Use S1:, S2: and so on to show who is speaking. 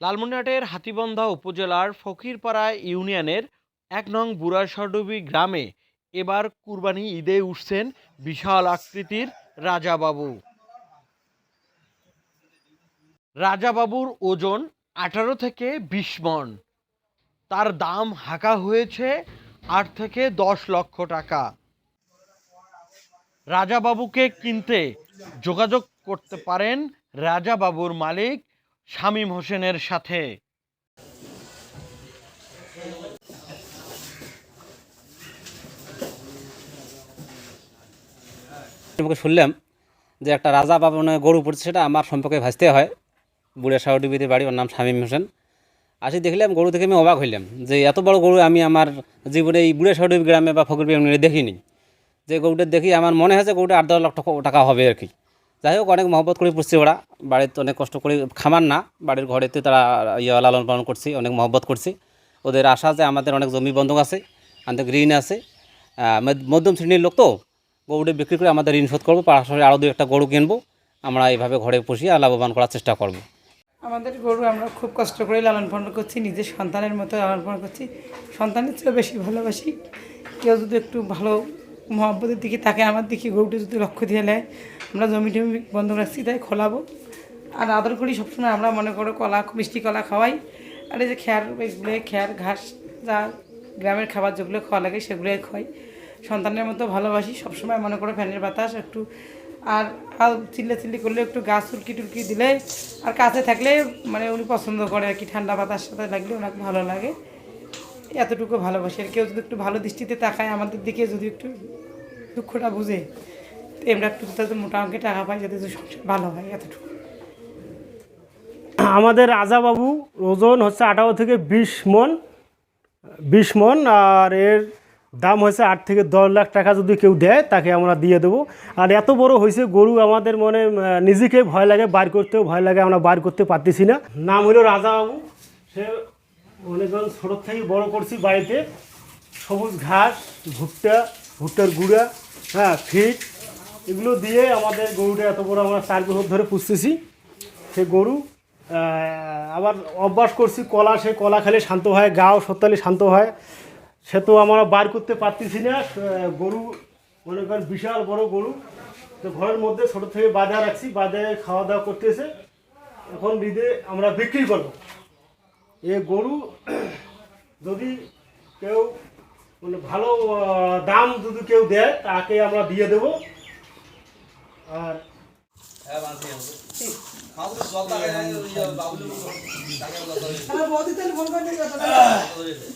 S1: লালমনিরহাটের হাতীবন্ধা উপজেলার ফকিরপাড়া ইউনিয়নের এক নং বুড়াসডুবি গ্রামে এবার কুরবানি ঈদে উঠছেন বিশাল আকৃতির রাজাবাবু। রাজাবাবুর ওজন আঠারো থেকে বিশ মন। তার দাম হাঁকা হয়েছে আট থেকে দশ লক্ষ টাকা। রাজাবাবুকে কিনতে যোগাযোগ করতে পারেন রাজাবাবুর মালিক শামীম হোসেনের সাথে।
S2: মুখে শুনলাম যে একটা রাজা বা মানে গরু পড়ছে, সেটা আমার সম্পর্কে ভাসতে হয়। বুড়িয়া সাহডিবিতে বাড়ি, ওর নাম শামীম হোসেন। আসি দেখলাম গরু দেখে আমি অবাক হইলাম যে এত বড় গরু আমি আমার জীবনে এই বুড়িয়া সাহডিবি গ্রামে বা ফকির ইউনিয়নে দেখিনি। যে গরুটা দেখি আমার মনে হয়েছে গরুটা আট দশ লক্ষ টাকা হবে আর কি। যাই হোক, অনেক মহব্বত করে পুষছে ওরা। বাড়িতে অনেক কষ্ট করে খামার না, বাড়ির ঘরেতে তারা ইয়ে লালন পালন করছি, অনেক মহব্বত করছি। ওদের আশা যে আমাদের অনেক জমি বন্ধক আছে, আমাদের ঋণ আছে। মধ্যম শ্রেণির লোক তো, গরুটা বিক্রি করে আমাদের ঋণ শোধ করব, পাশাপাশি আরও দু একটা গরু কিনবো। আমরা এইভাবে ঘরে পুষিয়ে লাভবান করার চেষ্টা করব।
S3: আমাদের গরু আমরা খুব কষ্ট করে লালন পালন করছি, নিজের সন্তানের মতো লালন পালন করছি। সন্তানের চেয়েও বেশি ভালোবাসি। কেউ যদি একটু ভালো মহব্বতের দিকে তাকে আমার দিকে গরুটা যদি লক্ষ্য দিয়ে নেয়, আমরা জমি টমি বন্ধ রাখছি, তাই খোলাবো। আর আদর করি সবসময় আমরা মনে করো কলা মিষ্টি কলা খাওয়াই। আর এই যে খ্যার, এগুলো খ্যার, ঘাস যা গ্রামের খাবার যেগুলো খাওয়া লাগে সেগুলোই খাই। সন্তানের মতো ভালোবাসি, সবসময় মনে করো ফ্যানের বাতাস একটু। আর আর চিল্লা চিল্লি করলে একটু গাছ টুলকি টুলকি দিলে, আর কাছে থাকলে মানে উনি পছন্দ করে আর কি, ঠান্ডা বাতাস সাথে লাগলে ওনাকে ভালো লাগে। এতটুকু ভালোবাসি। আর কেউ যদি একটু ভালো দৃষ্টিতে তাকায়, আমাদের দিকে যদি একটু দুঃখটা বুঝে, তো আমরা একটু যাতে মোটা অঙ্কে টাকা পাই যাতে সংসার ভালো হয়, এতটুকু।
S4: আমাদের রাজাবাবু ওজন হচ্ছে আঠারো থেকে বিশ মন বিশ মন, আর এর দাম হয়েছে আট থেকে দশ লাখ টাকা যদি কেউ দেয়, তাকে আমরা দিয়ে দেবো। আর এত বড় হয়েছে গরু, আমাদের মনে নিজেকে ভয় লাগে, বার করতেও ভয় লাগে, আমরা বার করতে পারতেছি না। নাম হলো রাজাবাবু। সে অনেকজন ছোটো থেকে বড় করছি বাড়িতে। সবুজ ঘাস, ভুট্টা, ভুট্টার গুঁড়া হ্যাঁ ফিট, এগুলো দিয়ে আমাদের গরুটা এত বড় আমরা চার বছর ধরে পুষতেছি। সে গরু আবার অভ্যাস করছি কলা সে কলা খেলে শান্ত হয় গাও সত্তালে শান্ত হয়। সে তো আমরা বার করতে পারতেছি না গরু মনে করেন বিশাল বড় গরু। তো ঘরের মধ্যে ছোটো থেকে বাজার রাখছি বাজারে খাওয়া দাওয়া করতেছে। এখন ঈদে আমরা বিক্রি করব। এ গরু যদি কেউ মানে ভালো দাম যদি কেউ দেয় তাকে আমরা দিয়ে দেবো। আর ফোন